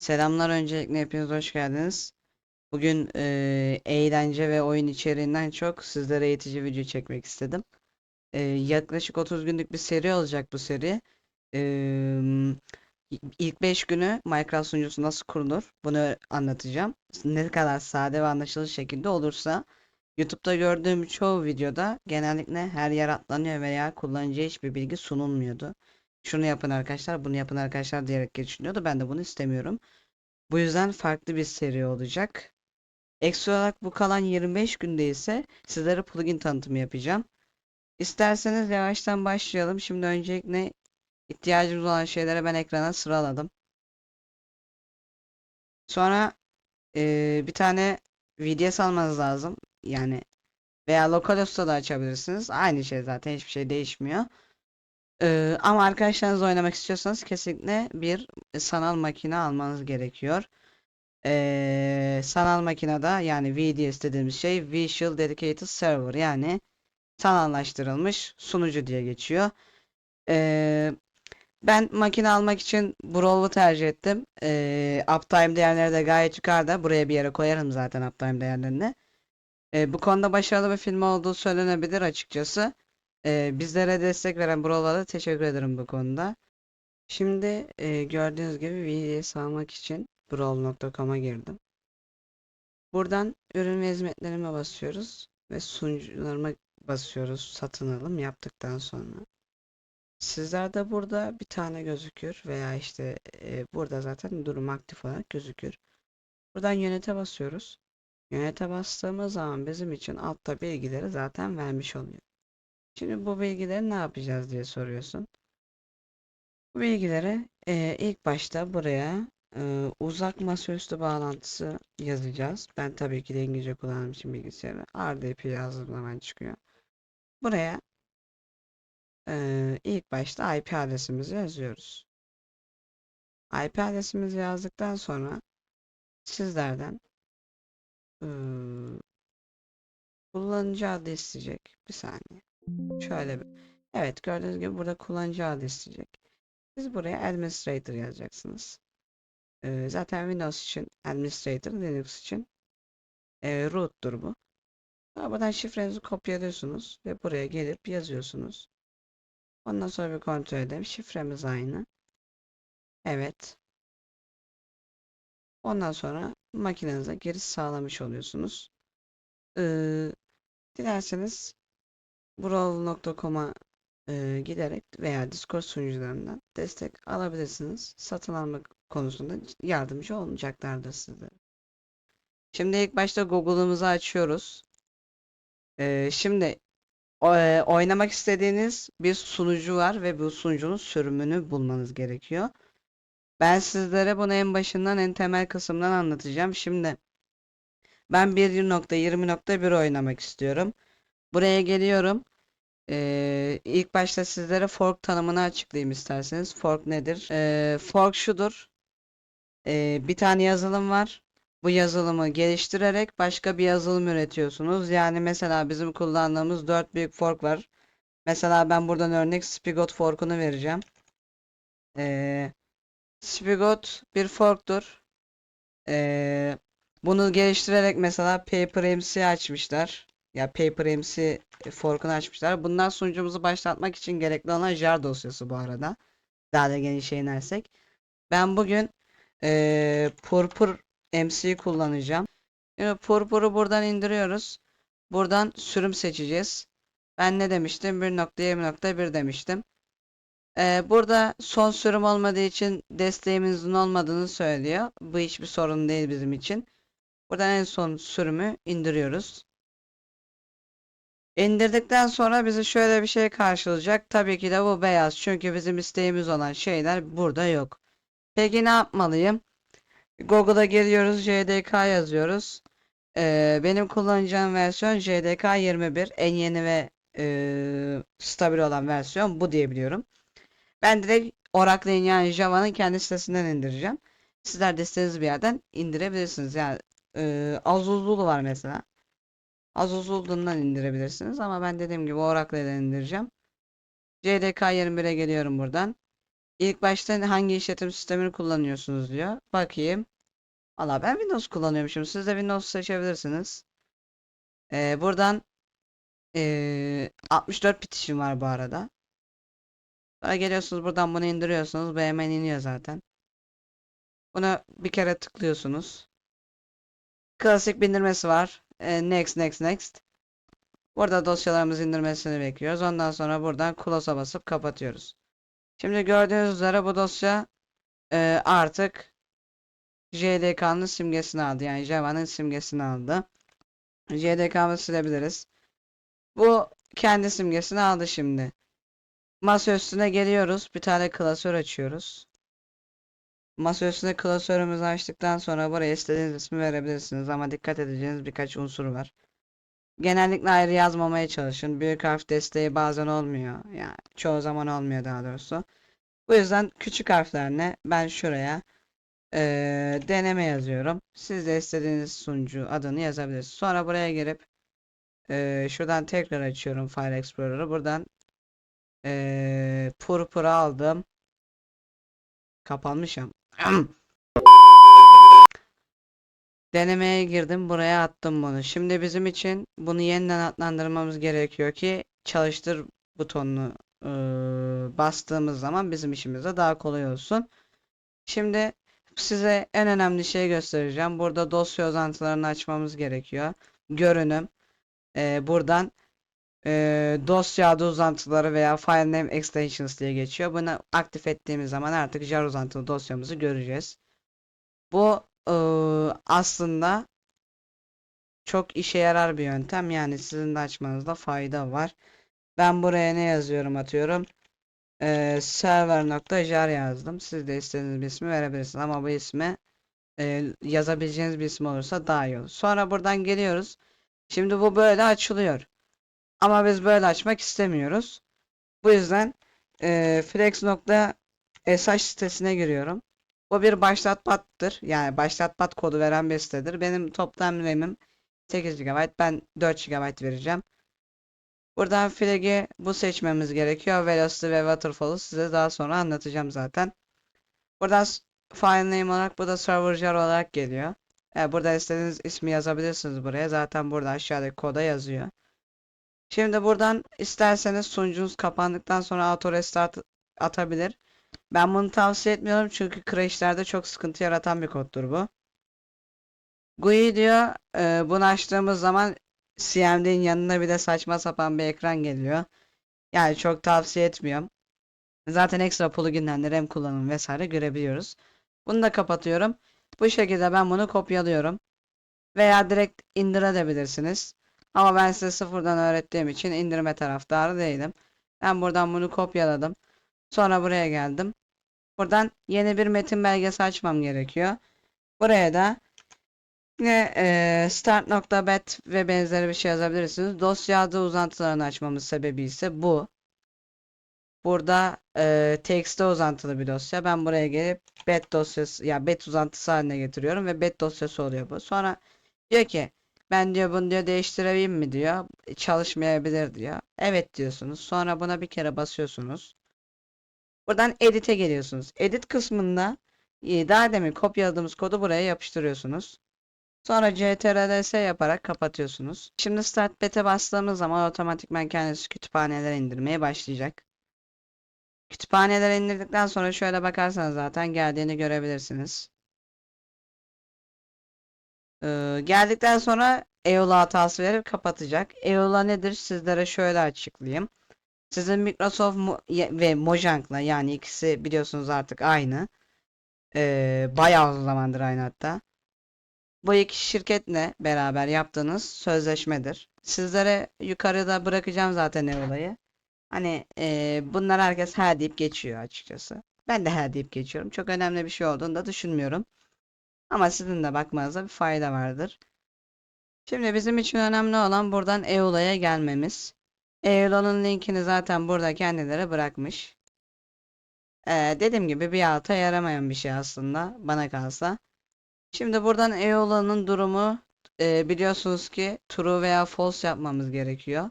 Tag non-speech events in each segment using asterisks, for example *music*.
Selamlar öncelikle hepiniz hoş geldiniz. Bugün eee, eğlence ve oyun içeriğinden çok sizlere eğitici video çekmek istedim. Eee, yaklaşık 30 günlük bir seri olacak bu seri. Eee, ilk 5 günü Minecraft sunucusu nasıl kurulur bunu anlatacağım. Ne kadar sade ve anlaşılır şekilde olursa YouTube'da gördüğüm çoğu videoda genellikle her yer atlanıyor veya kullanıcıya hiçbir bilgi sunulmuyordu. Şunu yapın arkadaşlar, bunu yapın arkadaşlar diyerek geçiliyordu. Ben de bunu istemiyorum. Bu yüzden farklı bir seri olacak. Ekstra olarak bu kalan 25 günde ise sizlere plugin tanıtımı yapacağım. İsterseniz yavaştan başlayalım. Şimdi öncelikle ihtiyacımız olan şeyleri ben ekrana sıraladım. Sonra eee, bir tane VDS almanız lazım. Yani veya localhost'ta da açabilirsiniz. Aynı şey zaten hiçbir şey değişmiyor. Eee, ama arkadaşlarınızla oynamak istiyorsanız kesinlikle bir sanal makine almanız gerekiyor. Eee, sanal makinede yani VDS dediğimiz şey Visual Dedicated Server yani sanallaştırılmış sunucu diye geçiyor. Eee, ben makine almak için Brawl'u tercih ettim. Eee uptime değerleri de gayet yukarıda. Buraya bir yere koyarım zaten uptime değerlerini. Eee, bu konuda başarılı bir film olduğu söylenebilir açıkçası. Eee, bizlere destek veren Brawl'a da teşekkür ederim bu konuda. Şimdi eee, gördüğünüz gibi VDS almak için brawl.com'a girdim. Buradan ürün ve hizmetlerime basıyoruz ve sunucularıma basıyoruz satın alım yaptıktan sonra. Sizlerde burada bir tane gözükür veya işte e, burada zaten durum aktif olarak gözükür. Buradan yönete basıyoruz. Yönete bastığımız zaman bizim için altta bilgileri zaten vermiş oluyor. Şimdi bu bilgileri ne yapacağız diye soruyorsun. Bu bilgileri e, ilk başta buraya e, uzak masaüstü bağlantısı yazacağız. Ben tabii ki de İngilizce kullandığım için bilgisayarı RDP yazdığım zaman çıkıyor. Buraya e, ilk başta IP adresimizi yazıyoruz. IP adresimizi yazdıktan sonra sizlerden e, kullanıcı adı isteyecek. Bir saniye. Şöyle bir. Evet gördüğünüz gibi burada kullanıcı adı isteyecek. Siz buraya administrator yazacaksınız. Ee, zaten Windows için administrator, Linux için e, root'tur bu. Sonra buradan şifrenizi kopyalıyorsunuz ve buraya gelip yazıyorsunuz. Ondan sonra bir kontrol edelim. Şifremiz aynı. Evet. Ondan sonra makinenize giriş sağlamış oluyorsunuz. Ee, dilerseniz brawl.com'a e, giderek veya Discord sunucularından destek alabilirsiniz. Satın almak konusunda yardımcı olacaklardır size. Şimdi ilk başta Google'ımızı açıyoruz. Ee, şimdi e, oynamak istediğiniz bir sunucu var ve bu sunucunun sürümünü bulmanız gerekiyor. Ben sizlere bunu en başından en temel kısımdan anlatacağım. Şimdi ben 1.20.1 oynamak istiyorum. Buraya geliyorum. Ee, ilk başta sizlere fork tanımını açıklayayım isterseniz. Fork nedir? Ee, fork şudur. Ee, bir tane yazılım var. Bu yazılımı geliştirerek başka bir yazılım üretiyorsunuz. Yani mesela bizim kullandığımız 4 büyük fork var. Mesela ben buradan örnek Spigot fork'unu vereceğim. Ee, Spigot bir fork'tur. Ee, bunu geliştirerek mesela PaperMC açmışlar. Ya PaperMC fork'unu açmışlar. Bunlar sunucumuzu başlatmak için gerekli olan jar dosyası bu arada. Daha da genişe inersek. Ben bugün eee Purpur MC'yi kullanacağım. Şimdi Purpur'u buradan indiriyoruz. Buradan sürüm seçeceğiz. Ben ne demiştim? 1.20.1 demiştim. Eee, burada son sürüm olmadığı için desteğimizin olmadığını söylüyor. Bu hiçbir sorun değil bizim için. Buradan en son sürümü indiriyoruz. İndirdikten sonra bizi şöyle bir şey karşılayacak. Tabii ki de bu beyaz. Çünkü bizim isteğimiz olan şeyler burada yok. Peki ne yapmalıyım? Google'a giriyoruz. JDK yazıyoruz. Ee, benim kullanacağım versiyon JDK 21. En yeni ve e, stabil olan versiyon bu diyebiliyorum. Ben direkt Oracle'in yani Java'nın kendi sitesinden indireceğim. Sizler de istediğiniz bir yerden indirebilirsiniz. Yani e, Azuzulu var mesela. Azuzulu'dan indirebilirsiniz ama ben dediğim gibi Oracle'den indireceğim. JDK 21'e geliyorum buradan. İlk başta hangi işletim sistemini kullanıyorsunuz diyor. Bakayım. Valla ben Windows kullanıyormuşum. Siz de Windows seçebilirsiniz. Ee, buradan ee, 64 bit işim var bu arada. Sonra geliyorsunuz buradan bunu indiriyorsunuz. Bu hemen iniyor zaten. Buna bir kere tıklıyorsunuz. Klasik bindirmesi var. Ee, next, next, next. Burada dosyalarımız indirmesini bekliyoruz. Ondan sonra buradan close'a basıp kapatıyoruz. Şimdi gördüğünüz üzere bu dosya e, artık JDK'nın simgesini aldı. Yani Java'nın simgesini aldı. JDK'mı silebiliriz. Bu kendi simgesini aldı şimdi. Masa üstüne geliyoruz. Bir tane klasör açıyoruz. Masa üstüne klasörümüzü açtıktan sonra buraya istediğiniz ismi verebilirsiniz. Ama dikkat edeceğiniz birkaç unsur var. Genellikle ayrı yazmamaya çalışın. Büyük harf desteği bazen olmuyor. Yani çoğu zaman olmuyor daha doğrusu. Bu yüzden küçük harflerle ben şuraya eee, deneme yazıyorum. Siz de istediğiniz sunucu adını yazabilirsiniz. Sonra buraya gelip eee, şuradan tekrar açıyorum File Explorer'ı. Buradan eee purpura aldım. Kapanmışım. *clears throat* Denemeye girdim. Buraya attım bunu. Şimdi bizim için bunu yeniden adlandırmamız gerekiyor ki çalıştır butonunu eee, bastığımız zaman bizim işimize daha kolay olsun. Şimdi size en önemli şeyi göstereceğim. Burada dosya uzantılarını açmamız gerekiyor. Görünüm. Eee, buradan eee, dosya adı uzantıları veya file name extensions diye geçiyor. Bunu aktif ettiğimiz zaman artık jar uzantılı dosyamızı göreceğiz. Bu eee, aslında çok işe yarar bir yöntem. Yani sizin de açmanızda fayda var. Ben buraya ne yazıyorum atıyorum. Eee server.jar yazdım. Siz de istediğiniz bir ismi verebilirsiniz. Ama bu ismi eee, yazabileceğiniz bir isim olursa daha iyi olur. Sonra buradan geliyoruz. Şimdi bu böyle açılıyor. Ama biz böyle açmak istemiyoruz. Bu yüzden eee flex.sh sitesine giriyorum. Bu bir başlatmattır. Yani başlatmat kodu veren bir sitedir. Benim toplam RAM'im 8 GB. Ben 4 GB vereceğim. Buradan flag'i bu seçmemiz gerekiyor. Velocity ve Waterfall'u size daha sonra anlatacağım zaten. Buradan file name olarak bu da server jar olarak geliyor. Yani burada istediğiniz ismi yazabilirsiniz buraya. Zaten burada aşağıdaki koda yazıyor. Şimdi buradan isterseniz sunucunuz kapandıktan sonra auto restart atabilir. Ben bunu tavsiye etmiyorum çünkü crashlerde çok sıkıntı yaratan bir koddur bu. GUI diyor, e, bunu açtığımız zaman CMD'nin yanına bir de saçma sapan bir ekran geliyor. Yani çok tavsiye etmiyorum. Zaten ekstra plugin'den de RAM kullanım vesaire görebiliyoruz. Bunu da kapatıyorum. Bu şekilde ben bunu kopyalıyorum. Veya direkt indirebilirsiniz. Ama ben size sıfırdan öğrettiğim için indirme taraftarı değilim. Ben buradan bunu kopyaladım. Sonra buraya geldim. Buradan yeni bir metin belgesi açmam gerekiyor. Buraya da Yine eee start.bat ve benzeri bir şey yazabilirsiniz. Dosya adı uzantılarını açmamız sebebi ise bu. Burada eee text'e uzantılı bir dosya. Ben buraya gelip bat dosyası ya bat uzantısı haline getiriyorum ve bat dosyası oluyor bu. Sonra diyor ki ben diyor bunu diyor değiştirebileyim mi diyor. "E, Çalışmayabilir diyor. Evet diyorsunuz. Sonra buna bir kere basıyorsunuz. Buradan edit'e geliyorsunuz. Edit kısmında e, daha demin kopyaladığımız kodu buraya yapıştırıyorsunuz. Sonra CTRL-S yaparak kapatıyorsunuz. Şimdi Start Bet'e bastığımız zaman otomatikman kendisi kütüphaneler indirmeye başlayacak. Kütüphaneler indirdikten sonra şöyle bakarsanız zaten geldiğini görebilirsiniz. Ee, geldikten sonra EULA hatası verip kapatacak. EULA nedir? Sizlere şöyle açıklayayım. Sizin Microsoft ve Mojang'la yani ikisi biliyorsunuz artık aynı. Ee, bayağı uzun zamandır aynı hatta. Bu iki şirketle beraber yaptığınız sözleşmedir. Sizlere yukarıda bırakacağım zaten ne olayı. Hani eee bunlar herkes he deyip geçiyor açıkçası. Ben de he deyip geçiyorum. Çok önemli bir şey olduğunu da düşünmüyorum. Ama sizin de bakmanıza bir fayda vardır. Şimdi bizim için önemli olan buradan EULA'ya gelmemiz. EULA'nın linkini zaten burada kendileri bırakmış. Eee, dediğim gibi bir alta yaramayan bir şey aslında bana kalsa. Şimdi buradan EOLA'nın durumu e, biliyorsunuz ki true veya false yapmamız gerekiyor.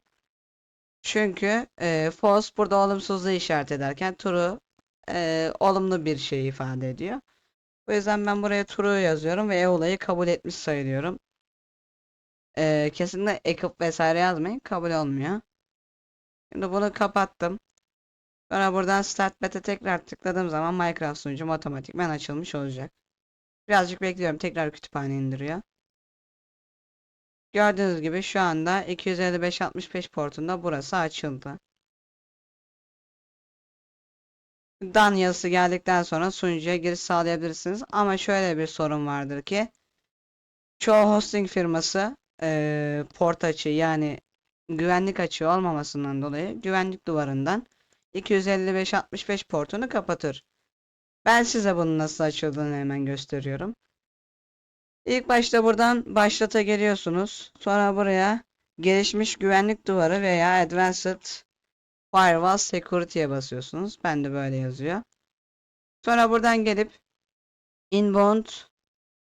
Çünkü e, false burada olumsuzluğu işaret ederken true e, olumlu bir şey ifade ediyor. O yüzden ben buraya true yazıyorum ve e-olayı kabul etmiş sayılıyorum. E, kesinlikle ekip vesaire yazmayın. Kabul olmuyor. Şimdi bunu kapattım. Sonra buradan Start Beta tekrar tıkladığım zaman Minecraft sunucum otomatikman açılmış olacak. Birazcık bekliyorum. Tekrar kütüphane indiriyor. Gördüğünüz gibi şu anda 255.65 portunda burası açıldı. Dan yazısı geldikten sonra sunucuya giriş sağlayabilirsiniz. Ama şöyle bir sorun vardır ki çoğu hosting firması eee, port açığı yani güvenlik açığı olmamasından dolayı güvenlik duvarından 255-65 portunu kapatır. Ben size bunun nasıl açıldığını hemen gösteriyorum. İlk başta buradan başlata geliyorsunuz. Sonra buraya gelişmiş güvenlik duvarı veya Advanced Firewall Security'ye basıyorsunuz. Ben de böyle yazıyor. Sonra buradan gelip inbound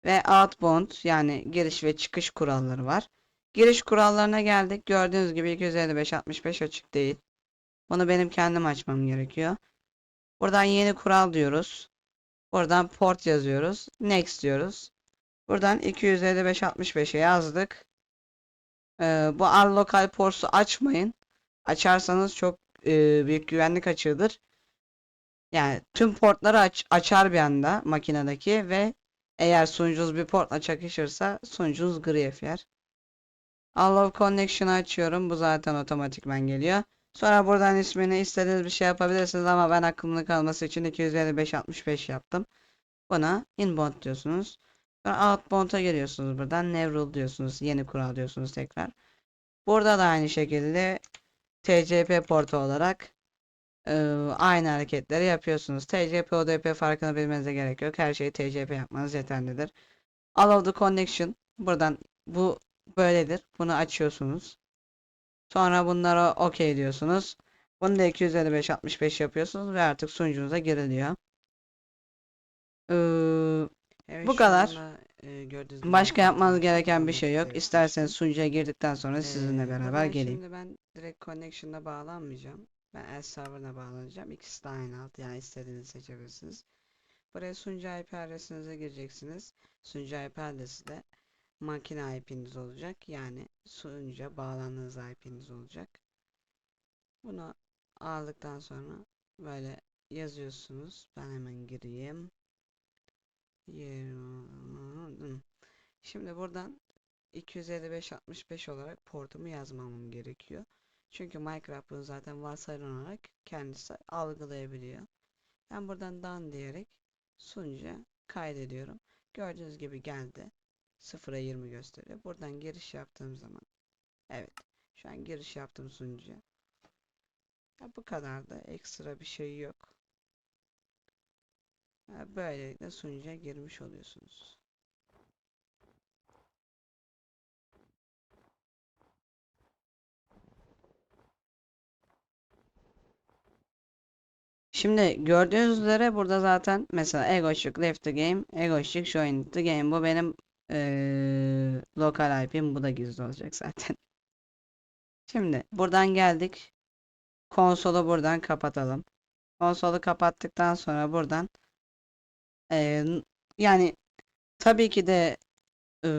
ve outbound yani giriş ve çıkış kuralları var. Giriş kurallarına geldik. Gördüğünüz gibi 255-65 açık değil. Bunu benim kendim açmam gerekiyor. Buradan yeni kural diyoruz. Buradan port yazıyoruz. Next diyoruz. Buradan 255-65'e yazdık. Ee, bu unlockal ports'u açmayın. Açarsanız çok e, büyük güvenlik açığıdır. Yani tüm portları aç, açar bir anda makinedeki ve eğer sunucunuz bir portla çakışırsa sunucunuz grief yer. Allow Connection'ı açıyorum. Bu zaten otomatikman geliyor. Sonra buradan ismini istediğiniz bir şey yapabilirsiniz ama ben aklımda kalması için 255-65 yaptım. Buna inbound diyorsunuz. Sonra outbound'a geliyorsunuz buradan. New diyorsunuz. Yeni kural diyorsunuz tekrar. Burada da aynı şekilde TCP portu olarak e, aynı hareketleri yapıyorsunuz. TCP ODP farkını bilmenize gerek yok. Her şeyi TCP yapmanız yeterlidir. Allow the connection. Buradan bu böyledir. Bunu açıyorsunuz. Sonra bunlara OK diyorsunuz. Bunu da 255-65 yapıyorsunuz ve artık sunucunuza giriliyor. Ee, Evet, Bu kadar. Anda, e, gördüğünüz gibi başka yapmanız gereken bir şey yok. İsterseniz sunucuya girdikten sonra Ee, sizinle beraber buradan geleyim. Şimdi ben direkt connection'da bağlanmayacağım. Ben el server'ına bağlanacağım. İkisi de aynı alt. Yani istediğinizi seçebilirsiniz. Buraya sunucu IP adresinize gireceksiniz. Sunucu IP adresi de makine IP'niz olacak. Yani sunucuya bağlandığınız IP'niz olacak. Bunu aldıktan sonra böyle yazıyorsunuz. Ben hemen gireyim. Yirmi- Şimdi buradan 255-65 olarak portumu yazmamam gerekiyor. Çünkü Minecraft zaten varsayılan olarak kendisi algılayabiliyor. Ben buradan done diyerek sunucuya kaydediyorum. Gördüğünüz gibi geldi. 0'a 20 gösteriyor. Buradan giriş yaptığım zaman evet şu an giriş yaptım sunucuya. Ya bu kadar da ekstra bir şey yok. Böylelikle sunucuya girmiş oluyorsunuz. Şimdi gördüğünüz üzere burada zaten mesela Egoşik left the game, Egoşik joined the game. Bu benim eee lokal IP'm. Bu da gizli olacak zaten. Şimdi buradan geldik. Konsolu buradan kapatalım. Konsolu kapattıktan sonra buradan yani tabii ki de eee,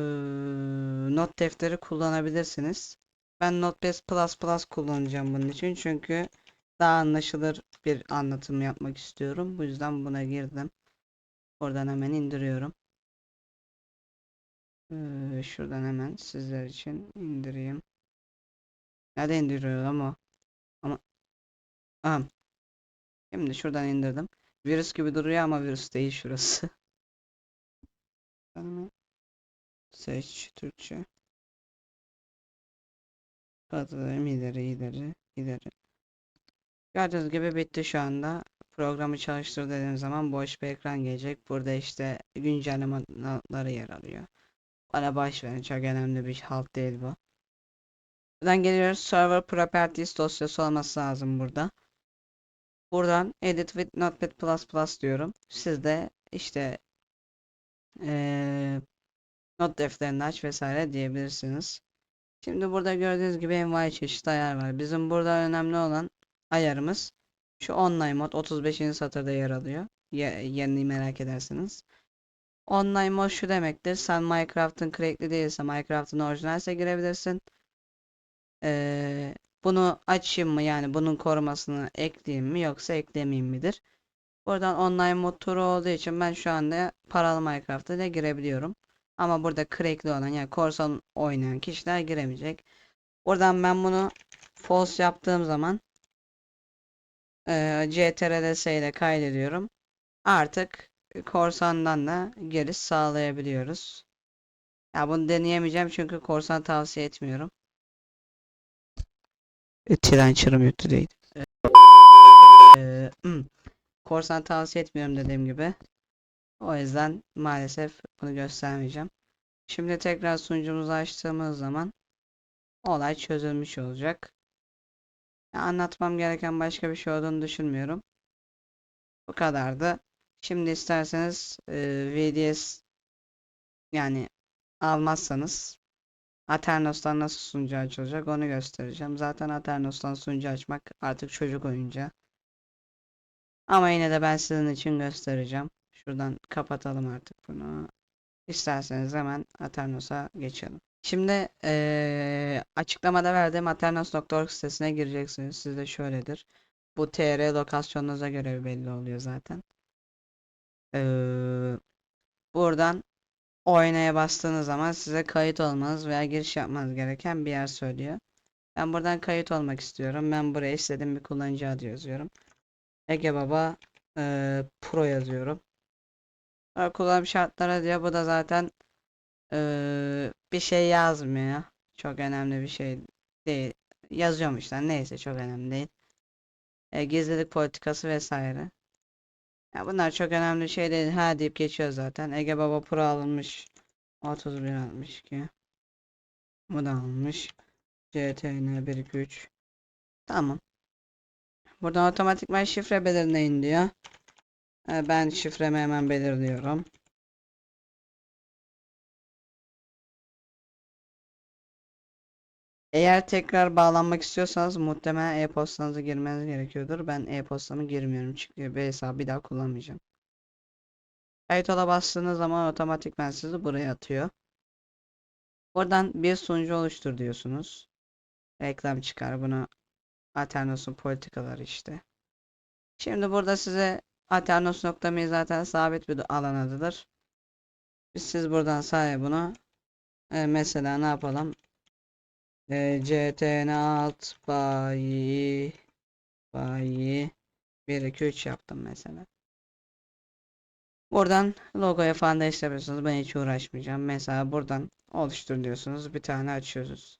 not defteri kullanabilirsiniz. Ben Notepad++ kullanacağım bunun için çünkü daha anlaşılır bir anlatım yapmak istiyorum. Bu yüzden buna girdim. Buradan hemen indiriyorum. Ee, şuradan hemen sizler için indireyim. Nerede indiriyor ama? Ama Aha. Şimdi şuradan indirdim. Virüs gibi duruyor ama virüs değil şurası. *laughs* Seç Türkçe. Katılıyorum ileri ileri ileri. Gördüğünüz gibi bitti şu anda. Programı çalıştır dediğim zaman boş bir ekran gelecek. Burada işte güncelleme notları yer alıyor. Bana boş verin. Çok önemli bir halt değil bu. Buradan geliyoruz. Server Properties dosyası olması lazım burada. Buradan Edit with Notepad++ diyorum. Siz de işte eee, not defterini aç vesaire diyebilirsiniz. Şimdi burada gördüğünüz gibi envai çeşit ayar var. Bizim burada önemli olan ayarımız Şu online mod 35. satırda yer alıyor. Ye- yerini merak edersiniz. Online mod şu demektir. Sen Minecraft'ın crackli değilse, Minecraft'ın orijinalse girebilirsin. Ee, bunu açayım mı yani bunun korumasını ekleyeyim mi yoksa eklemeyeyim midir? Buradan online mod turu olduğu için ben şu anda paralı Minecraft'a da girebiliyorum. Ama burada crackli olan yani korsan oynayan kişiler giremeyecek. Buradan ben bunu false yaptığım zaman eee CTRL-S ile kaydediyorum. Artık korsandan da giriş sağlayabiliyoruz. Ya bunu deneyemeyeceğim çünkü korsan tavsiye etmiyorum. E, Tren çırım yüklü değil. Eee, hmm. Korsan tavsiye etmiyorum dediğim gibi. O yüzden maalesef bunu göstermeyeceğim. Şimdi tekrar sunucumuzu açtığımız zaman olay çözülmüş olacak. Anlatmam gereken başka bir şey olduğunu düşünmüyorum. Bu kadardı. Şimdi isterseniz e, VDS yani almazsanız Aternos'tan nasıl sunucu açılacak onu göstereceğim. Zaten Aternos'tan sunucu açmak artık çocuk oyuncağı. Ama yine de ben sizin için göstereceğim. Şuradan kapatalım artık bunu. İsterseniz hemen Aternos'a geçelim. Şimdi eee, açıklamada verdiğim aternos.org sitesine gireceksiniz. Sizde şöyledir. Bu TR lokasyonunuza göre belli oluyor zaten. Eee, buradan oynaya bastığınız zaman size kayıt olmanız veya giriş yapmanız gereken bir yer söylüyor. Ben buradan kayıt olmak istiyorum. Ben buraya istediğim bir kullanıcı adı yazıyorum. Ege Baba eee, Pro yazıyorum. Sonra kullanım şartları diyor. Bu da zaten eee, bir şey yazmıyor. Çok önemli bir şey değil. Yazıyorum işte. Neyse çok önemli değil. E, gizlilik politikası vesaire. Ya bunlar çok önemli şey değil. Ha deyip geçiyor zaten. Ege Baba Pro alınmış. 31 62. Bu da alınmış. CTN 123. Tamam. Buradan otomatikman şifre belirleyin diyor. Ben şifremi hemen belirliyorum. Eğer tekrar bağlanmak istiyorsanız muhtemelen e-postanızı girmeniz gerekiyordur. Ben e-postamı girmiyorum çünkü bir hesabı bir daha kullanmayacağım. Kayıt ola bastığınız zaman otomatikman sizi buraya atıyor. Buradan bir sunucu oluştur diyorsunuz. Reklam çıkar. Bunu Aternos'un politikaları işte. Şimdi burada size Aternos.me zaten sabit bir alan adıdır. Siz buradan sahip bunu e, mesela ne yapalım? E, CTN alt bayi bayi 1 2 3 yaptım mesela. Buradan logoya falan değiştirebilirsiniz. Ben hiç uğraşmayacağım. Mesela buradan oluştur diyorsunuz. Bir tane açıyoruz.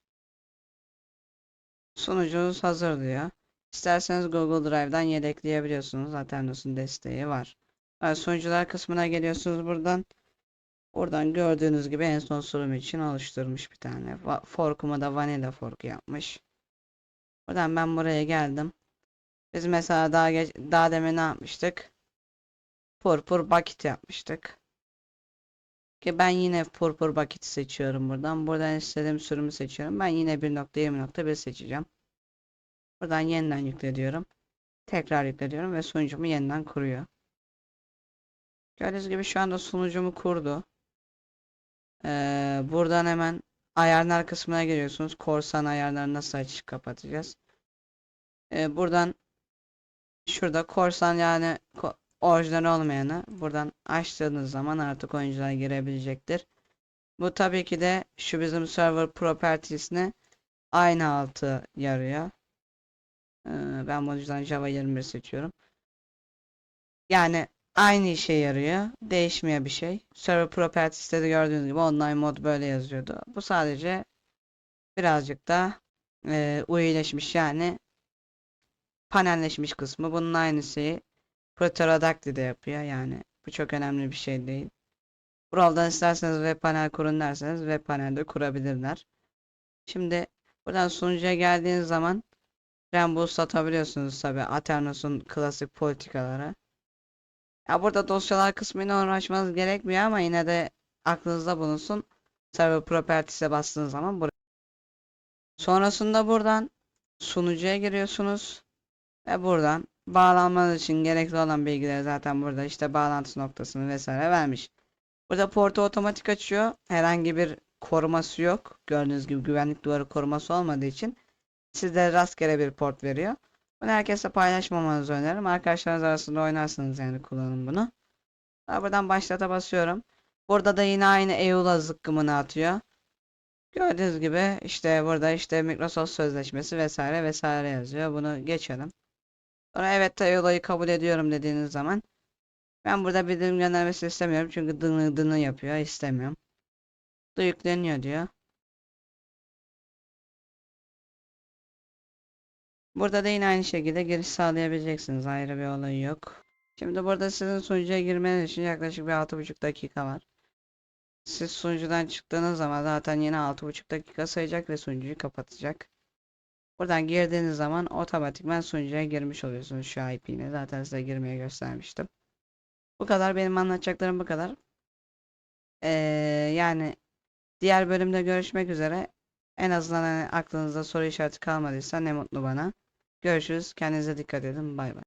Sunucunuz hazır diyor. İsterseniz Google Drive'dan yedekleyebiliyorsunuz. Aternos'un desteği var. Yani sunucular kısmına geliyorsunuz buradan. Buradan gördüğünüz gibi en son sunum için oluşturmuş bir tane. Fork'uma da Vanilla Fork yapmış. Buradan ben buraya geldim. Biz mesela daha geç, daha demin ne yapmıştık? Purpur Bucket yapmıştık. Ki ben yine Purpur Bucket'i seçiyorum buradan. Buradan istediğim sürümü seçiyorum. Ben yine 1.20.1 seçeceğim. Buradan yeniden yükle diyorum. Tekrar yükle diyorum ve sunucumu yeniden kuruyor. Gördüğünüz gibi şu anda sunucumu kurdu. Ee, buradan hemen ayarlar kısmına geliyorsunuz. Korsan ayarlarını nasıl açıp kapatacağız. Ee, buradan şurada korsan yani orijinal olmayanı buradan açtığınız zaman artık oyuncular girebilecektir. Bu tabii ki de şu bizim server properties'ine aynı altı yarıyor. Ee, ben bu yüzden Java 21 seçiyorum. Yani aynı işe yarıyor. Değişmiyor bir şey. Server properties'te de gördüğünüz gibi online mod böyle yazıyordu. Bu sadece birazcık da e, UI'leşmiş yani panelleşmiş kısmı. Bunun aynısı Proterodactyl de yapıyor yani. Bu çok önemli bir şey değil. Buradan isterseniz web panel kurun derseniz web panelde kurabilirler. Şimdi buradan sunucuya geldiğiniz zaman Rambo satabiliyorsunuz tabi Aternos'un klasik politikaları. Ya burada dosyalar kısmıyla uğraşmanız gerekmiyor ama yine de aklınızda bulunsun. Server Properties'e bastığınız zaman buraya. Sonrasında buradan sunucuya giriyorsunuz ve buradan bağlanmanız için gerekli olan bilgileri zaten burada işte bağlantı noktasını vesaire vermiş. Burada portu otomatik açıyor. Herhangi bir koruması yok. Gördüğünüz gibi güvenlik duvarı koruması olmadığı için sizlere rastgele bir port veriyor. Bunu herkesle paylaşmamanızı öneririm. Arkadaşlarınız arasında oynarsınız yani kullanın bunu. Daha buradan başlata basıyorum. Burada da yine aynı EULA zıkkımını atıyor. Gördüğünüz gibi işte burada işte Microsoft sözleşmesi vesaire vesaire yazıyor. Bunu geçelim. Sonra evet EULA'yı kabul ediyorum dediğiniz zaman ben burada bildirim göndermesi istemiyorum çünkü dını dını yapıyor istemiyorum. Da yükleniyor diyor. Burada da yine aynı şekilde giriş sağlayabileceksiniz. Ayrı bir olayı yok. Şimdi burada sizin sunucuya girmeniz için yaklaşık bir 6,5 dakika var. Siz sunucudan çıktığınız zaman zaten yine 6,5 dakika sayacak ve sunucuyu kapatacak. Buradan girdiğiniz zaman otomatikman sunucuya girmiş oluyorsunuz şu IP ile. Zaten size girmeye göstermiştim. Bu kadar benim anlatacaklarım bu kadar. Ee, yani diğer bölümde görüşmek üzere. En azından hani aklınızda soru işareti kalmadıysa ne mutlu bana. Görüşürüz. Kendinize dikkat edin. Bay bay.